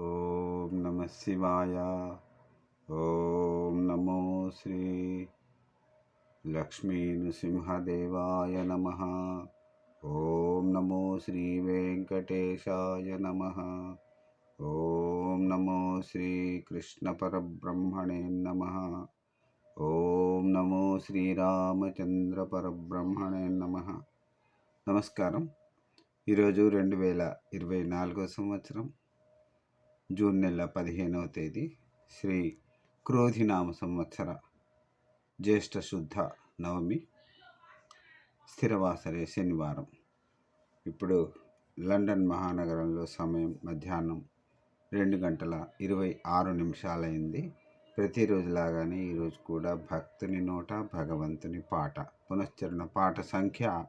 ఓం నమ శివాయ. ఓం నమో శ్రీ లక్ష్మీ నృసింహదేవాయ నమ. ఓం నమో శ్రీ వెంకటేశాయ నమ. ఓం నమో శ్రీ కృష్ణ పరబ్రహ్మణే నమ. ఓం నమో శ్రీరామచంద్ర పరబ్రహ్మణే నమ. నమస్కారం. ఈరోజు రెండు వేల ఇరవై నాలుగో సంవత్సరం. జూన్ నెల పదిహేనవ తేదీ శ్రీ క్రోధినామ సంవత్సర జ్యేష్ఠ శుద్ధ నవమి స్థిరవాసరే శనివారం. ఇప్పుడు లండన్ మహానగరంలో సమయం మధ్యాహ్నం రెండు గంటల ఇరవై ఆరు నిమిషాలైంది. ప్రతిరోజులాగానే ఈరోజు కూడా భక్తుని నోట భగవంతుని పాట పునశ్చరణ పాట సంఖ్య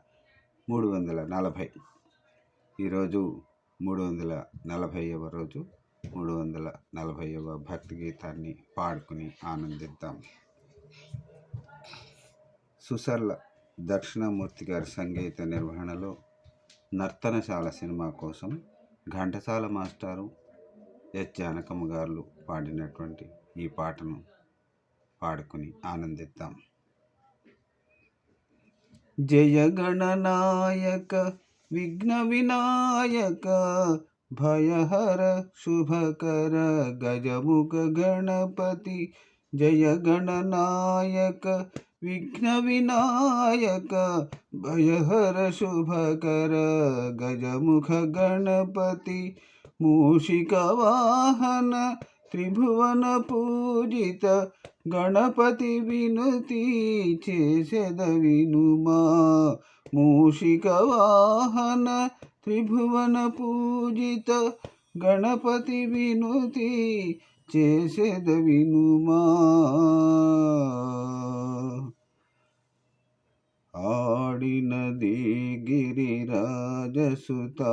మూడు వందల నలభై. ఈరోజు మూడు వందల నలభైవ రోజు మూడు వందల నలభైవ భక్తి గీతాన్ని పాడుకుని ఆనందిద్దాం. సుసర్ల దక్షిణమూర్తి గారి సంగీత నిర్వహణలో నర్తనశాల సినిమా కోసం ఘంటసాల మాస్టారు ఎస్. జానకమ్మ గారు పాడినటువంటి ఈ పాటను పాడుకుని ఆనందిద్దాం. జయ గణనాయక విఘ్న వినాయక భయహర శుభకర గజముఖ గణపతి జయ గణనాయక విఘ్న వినాయక భయహర శుభకర గజముఖ గణపతి మూషిక వాహన త్రిభువన పూజిత గణపతి వినుతి చేసెద వినుమా మూషిక వాహన త్రిభువన పూజిత గణపతి వినుతి చేసేద వినుమా. ఆడినది గిరిరాజసుత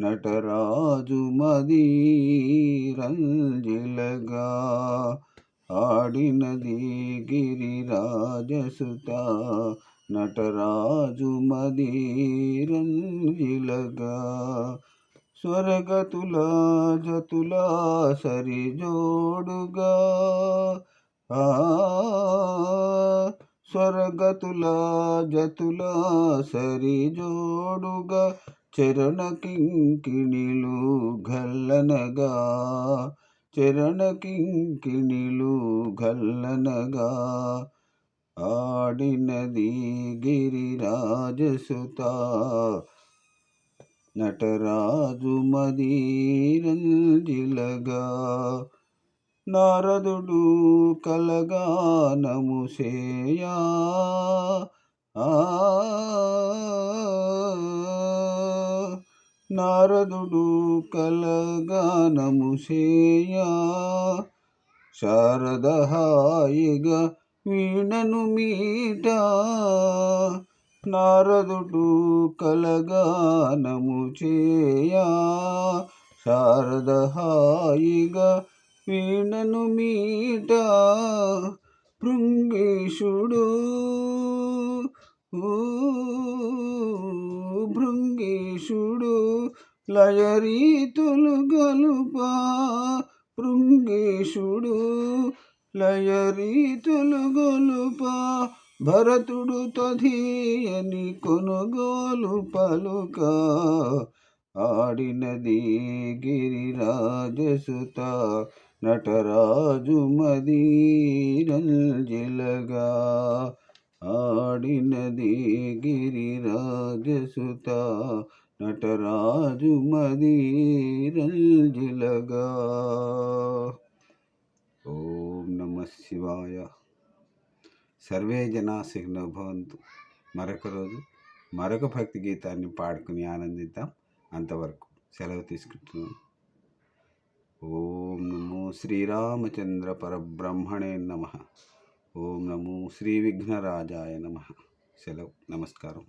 నటరాజు మది రంజిలగా. ఆడినది గిరిరాజసుత నటరాజు మదీరంజిలగా స్వర్గతుల జతుల సరిజోడుగా. ఆ స్వర్గతుల జతుల సరిజోడుగా చరణ కింకిణిలు గల్లనగా చరణ కింకిణిలు గల్లనగా ఆడినది గిరిరాజసుత. నటరాజు మదీరంజిలగా. నారదుడు కలగానము సేయా. నారదుడు కలగానము సేయా. శారద వీణను మీట నారదుడు కలగానము చేయా. శారద హాయిగా వీణను మీట భృంగేశుడు. భృంగేశుడు లయరీతులు గలుపా భృంగేశుడు. లయరీతులు గొలుప భరతుడు తధీయని కొనుగోలు పలుక. ఆడినది గిరిరాజసుత నటరాజు మదీరంజిలగా ఆడినది గిరిరాజసుత నటరాజు మదీరంజిలగా శివాయ. సర్వే జనా భవంతు. మరొక రోజు మరొక భక్తి గీతాన్ని పాడుకుని ఆనందిద్దాం అంతవరకు సెలవు తీసుకుంటున్నాను. ఓం నమో శ్రీరామచంద్ర పరబ్రహ్మణే నమ. ఓం నమో శ్రీ విఘ్నరాజాయ నమ. సెలవు. నమస్కారం.